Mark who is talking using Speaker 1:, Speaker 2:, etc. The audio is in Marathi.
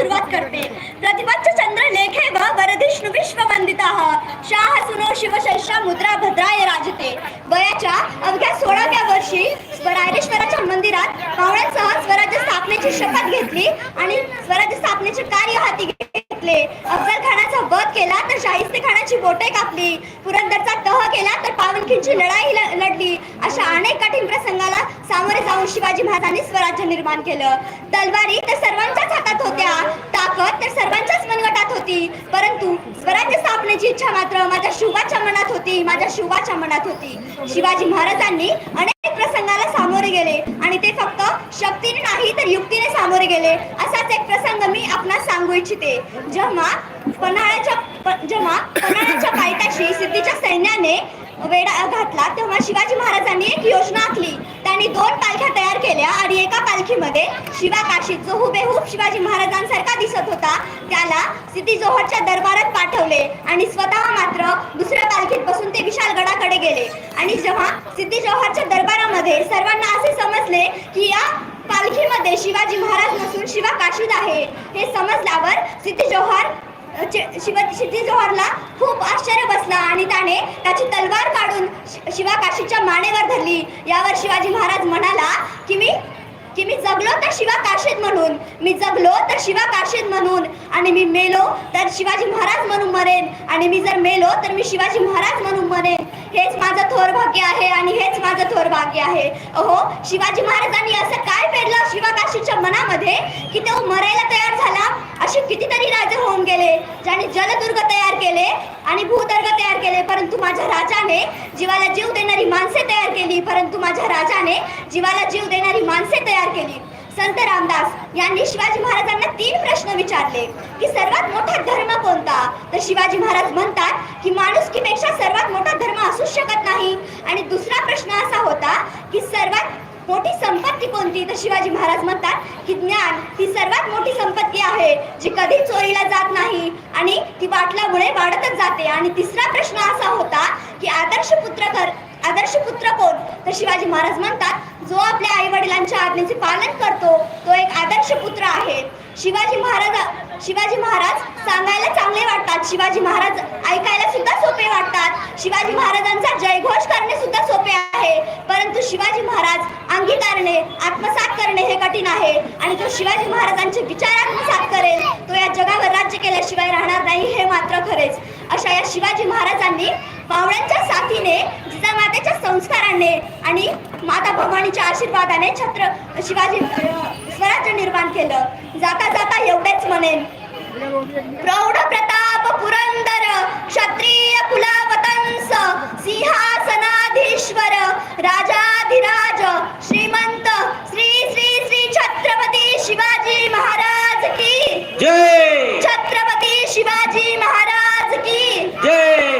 Speaker 1: सुरुवात करते. प्रतिपक्ष चंद्र लेखे व वरदिष्णु विश्ववंदिता. शाह सुनो शिवशैषा मुद्रा भद्राय राजते. वयाच्या अवघ्या सोळाव्या वर्षी रायरेश्वराच्या मंदिरात पाहुण्यांसह स्वराज्य स्थापनेची शपथ घेतली आणि स्वराज्य स्थापनेचे कार्य हाती घेतले. अफजल खानाचा वध केला तर शाहिस्ते खानाची बोटे कापली. पुरंदरचा तह केला तर पावनखींची लढाई लढली. अशा अनेक कठीण प्रसंग सामोरे जाऊन शिवाजी महाराजांनी स्वराज्य निर्माण केलं. तलवारी तर सर्वांच्याच हातात होत्या ताकद तर सर्वांच्याच मनगटात होती. परंतु स्वराज्य स्थापनेची इच्छा मात्र माझ्या शिवाच्या मनात होती माझ्या शिवाच्या मनात होती. शिवाजी महाराजांनी अनेक प्रसंगाला सामोरे गेले आणि ते फक्त शक्तीने नाही तर युक्तीने सामोरे गेले. असाच एक प्रसंग मी आपणास सांगू इच्छिते. जेव्हा पन्हाळ्याच्या जेव्हा पन्हाळ्याच्या पायथ्याशी सिद्धीच्या सैन्याने वेढा घातला तेव्हा शिवाजी महाराजांनी एक योजना आखली. त्यांनी दोन पालख्या तयार केल्या आणि एका पालखीमध्ये शिवा काशीत जो हुबेहूब शिवाजी महाराजांसारखा दिसत होता. त्याला सिद्धी जोहरच्या दरबारात पाठवले आणि स्वतः मात्र दुसऱ्या पालखीत बसून ते विशाल गडाकडे गेले. आणि जेव्हा सिद्धी जोहरच्या दरबारामध्ये सर्वांना असे समजले की या पालखीमध्ये शिवाजी महाराज नसून शिवा काशीत आहे हे समजल्यावर सिद्धी जोहर चे- शिव सिद्धी जोहरला खूप आश्चर्य बसला आणि त्याने त्याची तलवार काढून शिवा काशीच्या मानेवर धरली. यावर शिवाजी महाराज म्हणाला की मी की मी जगलो तर शिवा काशीत म्हणून. मी जगलो तर शिवा काशीत म्हणून. आणि मी मेलो तर शिवाजी महाराज म्हणून मरेन. आणि मी जर मेलो तर मी शिवाजी महाराज म्हणून मरेन. हेच माझं थोर भाग्य आहे आणि हेच माझं थोर भाग्य आहे. अहो शिवाजी महाराजांनी असं काय पेरलं शिवाकाशीच्या मनामध्ये? की तो मरायला तयार झाला? असे कितीतरी राजे होऊन गेले ज्याने जलदुर्ग तयार केले आणि भूदुर्ग तयार केले. परंतु माझ्या राजाने जीवाला जीव देणारी माणसे तयार केली. परंतु माझ्या राजाने जीवाला जीव देणारी माणसे तयार केली. संत रामदास यांनी शिवाजी महाराजांना तीन प्रश्न विचारले की सर्वात मोठा धर्म कोणता? तर शिवाजी महाराज म्हणतात की माणुसकीपेक्षा सर्वात मोठा धर्म असू शकत नाही. आणि दुसरा प्रश्न असा होता की सर्वात मोठी संपत्ती कोणती? तर शिवाजी महाराज म्हणतात की ज्ञान ही सर्वात मोठी संपत्ती आहे जी कधी चोरीला जात नाही आणि ती वाटल्यामुळे वाढतच जाते. आणि तिसरा प्रश्न असा होता की आदर्श पुत्र कर आदर्श पुत्र कोण? तर शिवाजी महाराज म्हणतात जो आपल्या आई वडिलांच्या आज्ञेचे पालन करतो तो एक आदर्श पुत्र आहे. शिवाजी महाराज शिवाजी महाराज सांगायला चांगले वाटतात. शिवाजी महाराज ऐकायला सुद्धा सोपे वाटतात. शिवाजी महाराजांचा जयघोष करणे सुद्धा सोपे आहे. परंतु शिवाजी महाराज अंगीकारणे आत्मसात करणे हे कठीण आहे. आणि तो शिवाजी महाराजांचे विचार आत्मसात करेल तो या जगावर राज्य केल्याशिवाय राहणार नाही हे मात्र खरेच. अशा या शिवाजी महाराजांनी पाहुण्यांच्या साथीने जिजामातेच्या संस्काराने आणि माता भवानीच्या आशीर्वादाने छत्र शिवाजी स्वराज्य निर्माण केलं. जाता जाता एवढेच म्हणेन. प्रौढ प्रताप पुरंदर क्षत्रिय कुलावतंस सिंहासनाधीश्वर राजाधिराज श्रीमंत श्री श्री श्री छत्रपती शिवाजी महाराज की
Speaker 2: जय!